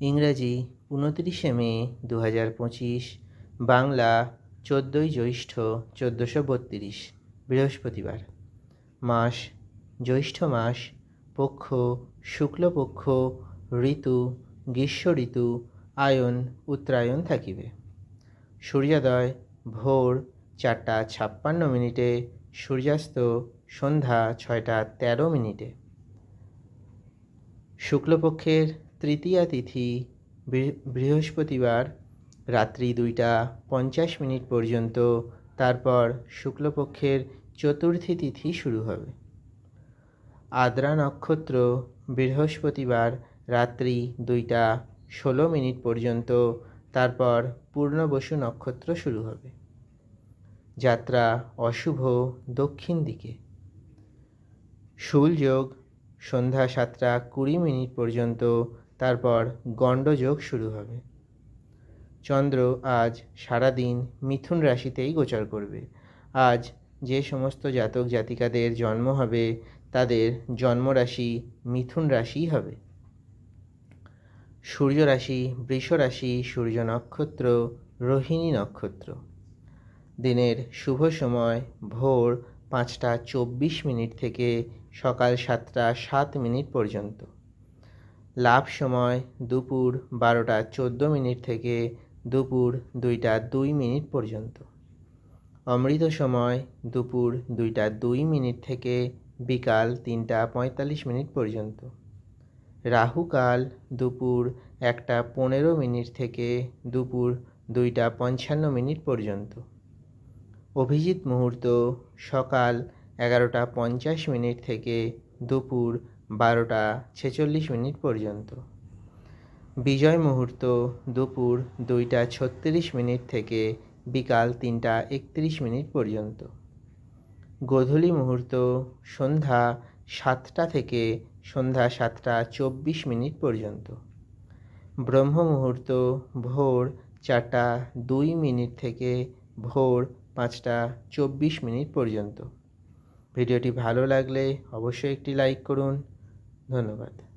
ইংরাজি উনত্রিশে মে দু হাজার পঁচিশ, বাংলা চোদ্দোই জ্যৈষ্ঠ চোদ্দোশো বত্রিশ, বৃহস্পতিবার। মাস, জ্যৈষ্ঠ মাস, পক্ষ, শুক্লপক্ষ, ঋতু গ্রীষ্ম ঋতু আয়ন, উত্তরায়ণ থাকিবে। সূর্যোদয়, ভোর চারটা ছাপ্পান্ন মিনিটে, সূর্যাস্ত সন্ধ্যা ছয়টা তেরো মিনিটে। শুক্লপক্ষের তৃতীয়া তিথি বৃহস্পতিবার রাত্রি দুইটা পঞ্চাশ মিনিট পর্যন্ত। তারপর শুক্লপক্ষের চতুর্থী তিথি শুরু হবে। আদ্রা নক্ষত্র বৃহস্পতিবার রাত্রি দুইটা ষোলো মিনিট পর্যন্ত। তারপর পূর্ণবসু নক্ষত্র শুরু হবে। যাত্রা অশুভ দক্ষিণ দিকে। শুলযোগ সন্ধ্যা সাতটা কুড়ি মিনিট পর্যন্ত। তারপর গণ্ডযোগ শুরু হবে। চন্দ্র আজ সারাদিন মিথুন রাশিতেই গোচর করবে। আজ যে সমস্ত জাতক জাতিকাদের জন্ম হবে, তাদের জন্মরাশি মিথুন রাশি হবে। সূর্য রাশি, বৃষ রাশি, সূর্য নক্ষত্র, রোহিণী নক্ষত্র। দিনের শুভ সময় ভোর পাঁচটা চব্বিশ মিনিট থেকে সকাল সাতটা সাত মিনিট পর্যন্ত। লাভ সময় দুপুর বারোটা চোদ্দ মিনিট থেকে দুপুর দুইটা দুই মিনিট পর্যন্ত। অমৃত সময় দুপুর দুইটা দুই মিনিট থেকে বিকাল তিনটা পঁয়তাল্লিশ মিনিট পর্যন্ত। রাহুকাল দুপুর একটা পনেরো মিনিট থেকে দুপুর দুইটা পঞ্চান্ন মিনিট পর্যন্ত। অভিজিৎ মুহূর্ত সকাল এগারোটা পঞ্চাশ মিনিট থেকে দুপুর বারোটা ছেচল্লিশ মিনিট পর্যন্ত। বিজয় মুহূর্ত দুপুর দুইটা ছত্রিশ মিনিট থেকে বিকাল তিনটা একত্রিশ মিনিট পর্যন্ত। গোধূলি মুহূর্ত সন্ধ্যা সাতটা থেকে সন্ধ্যা সাতটা চব্বিশ মিনিট পর্যন্ত। ব্রহ্ম মুহূর্ত ভোর চারটা দুই মিনিট থেকে ভোর পাঁচটা চব্বিশ মিনিট পর্যন্ত। ভিডিওটি ভালো লাগলে অবশ্যই একটি লাইক করুন ধন্যবাদ।